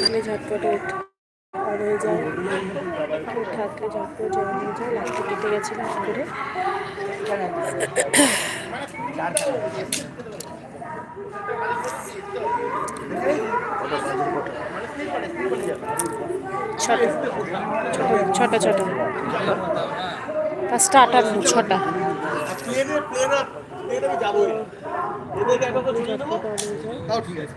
থাকলে ঝটপটে আর হয়ে যায় থাকলে ঝটপট নিয়ে যায় লাস্টে কেটে গেছে করে ছটা। ছটা পাঁচটা আটান্ন ছটা। ঠিক আছে।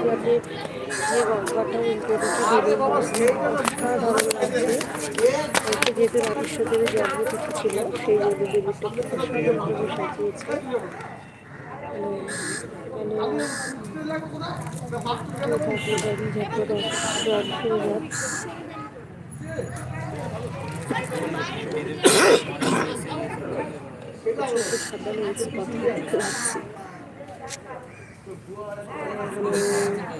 প্লেনের মতো বোরিং জার্নি সালা আমাদের আমার এই পৃথিবীতে যে গঙ্গাটা উল্টো দিকে বেরিয়ে যেহেতু রামেশ্বরের জন্মতিথি ছিল সেই জন্য দেবীটাকে সুন্দরভাবে সাজিয়েছে সাদা রয়েছে কথা বলতে পারছি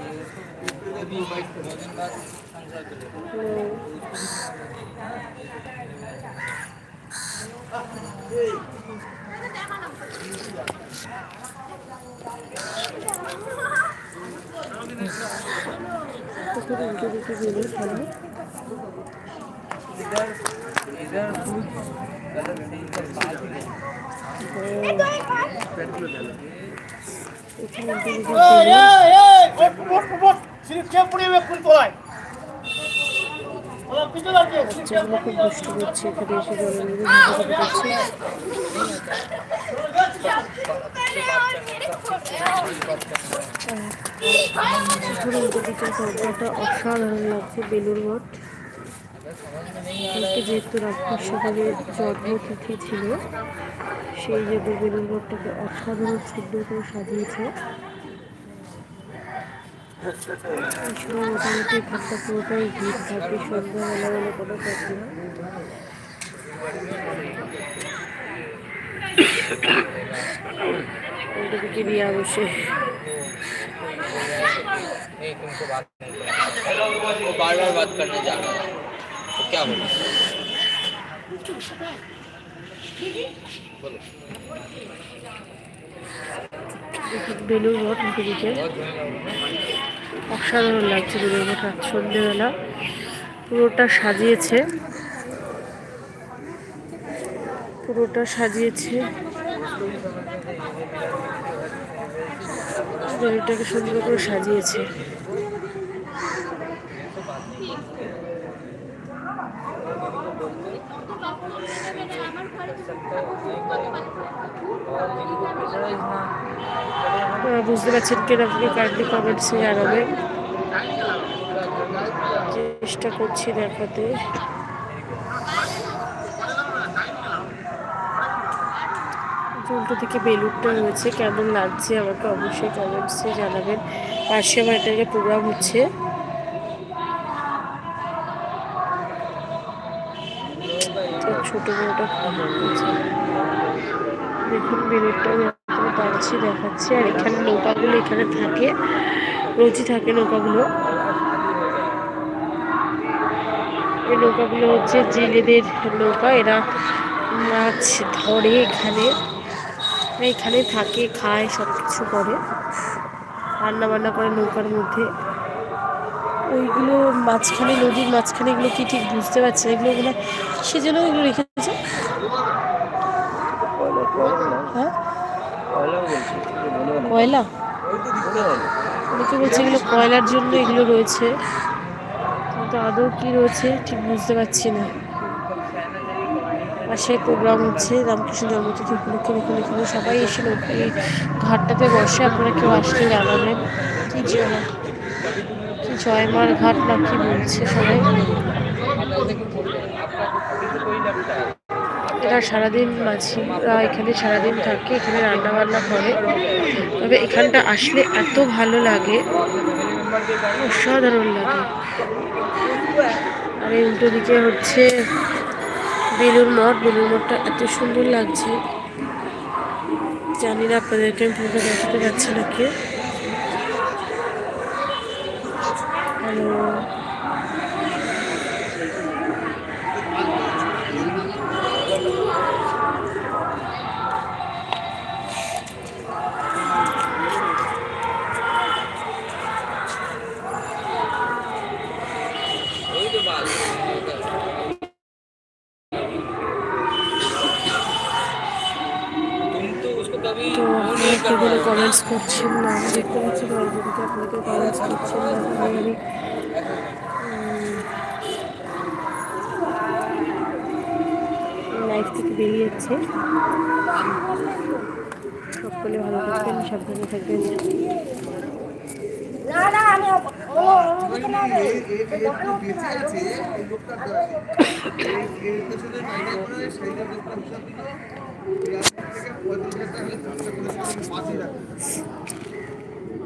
পুকুর উল্টো দিকে গেলে ভালো এখানে উল্টো দিকে গেলে বাচ্চাগুলো খুব কষ্ট করছে। এখানে এসে জলের করছে অসাধারণ লাগছে বেলুর মঠ। যেহেতু যেহেতু রাজপ্রাসাদের জন্মতিথি ছিল সেই জন্য বেলুর মঠটাকে অসাধারণ সুন্দর করে সাজিয়েছে এই সময় মোটামুটি এখানটা পুরোটাই ভিড় থাকে সন্ধ্যাবেলা বলে কোনো কথা না উল্টো দিকে রিয়া বসে नहीं तुमको बात नहीं करना। वो बार बार बात करने जा रहा है तो क्या बोला बोलो বেলুর মঠ মুখে অসাধারণ লাগছে বেলুর মঠ সন্ধ্যেবেলা পুরোটা সাজিয়েছে। পুরোটা সাজিয়েছে। বেলুটাকে সুন্দর করে সাজিয়েছে। বুঝতে পারছেন আপনি কাইন্ডলি কমেন্টসে জানাবেন চেষ্টা করছি দেখাতে। উল্টো থেকে বেলুনটা রয়েছে, কেমন লাগছে আমাকে অবশ্যই কমেন্টসে জানাবেন। পাশে আমার এটাকে প্রোগ্রাম হচ্ছে। তো ছোট খাবার দেখুন আমি আপনাদের পারছি দেখাচ্ছি। আর এখানে নৌকাগুলো এখানে থাকে, রোজই থাকে নৌকাগুলো। এই নৌকাগুলো হচ্ছে জেলেদের নৌকা, এরা মাছ ধরে এখানে। এখানে থাকে, খায় সব কিছু করে। রান্না বান্না করে নৌকার মধ্যে। ওইগুলো মাঝখানে নদীর মাঝখানে এগুলো কি ঠিক বুঝতে পারছি না এগুলো ওগুলো সেজন্য এগুলো রেখেছে। হ্যাঁ? কয়লা অনেকে বলছে এগুলো কয়লার জন্য এগুলো রয়েছে। কিন্তু আদৌ কি রয়েছে ঠিক বুঝতে পারছি না। পাশে প্রোগ্রাম হচ্ছে রামকৃষ্ণ জন্মতিথি উপলক্ষে দেখুন এখানে সবাই এসে এই ঘাটটাতে বসে আপনারা কেউ আসলে জানাবেন। জয় জয়মার ঘাট না কি বলছে সবাই? এরা সারাদিন মাঝিরা এখানে সারাদিন থাকে, এখানে রান্না বান্না করে। তবে এখানটা আসলে এত ভালো লাগে, অসাধারণ লাগে। আর এই উল্টো দিকে হচ্ছে বেলুর মঠ, বেলুর মঠটা এত সুন্দর লাগছে। জানি না আপনাদেরকে আমি পুরোটা দেখাতে পারছি নাকি হ্যালো তো অনেকে ধরে কমেন্টস করছেন না আমি দেখতে পাচ্ছি অর্জনকে আপনাকে কমেন্টস করছেন না আমি লাইফ থেকে বেরিয়ে যাচ্ছে সকলে ভালো থাকবেন সাবধানে থাকবেন সেই পঁয়ত্রিশ হাজার টাকা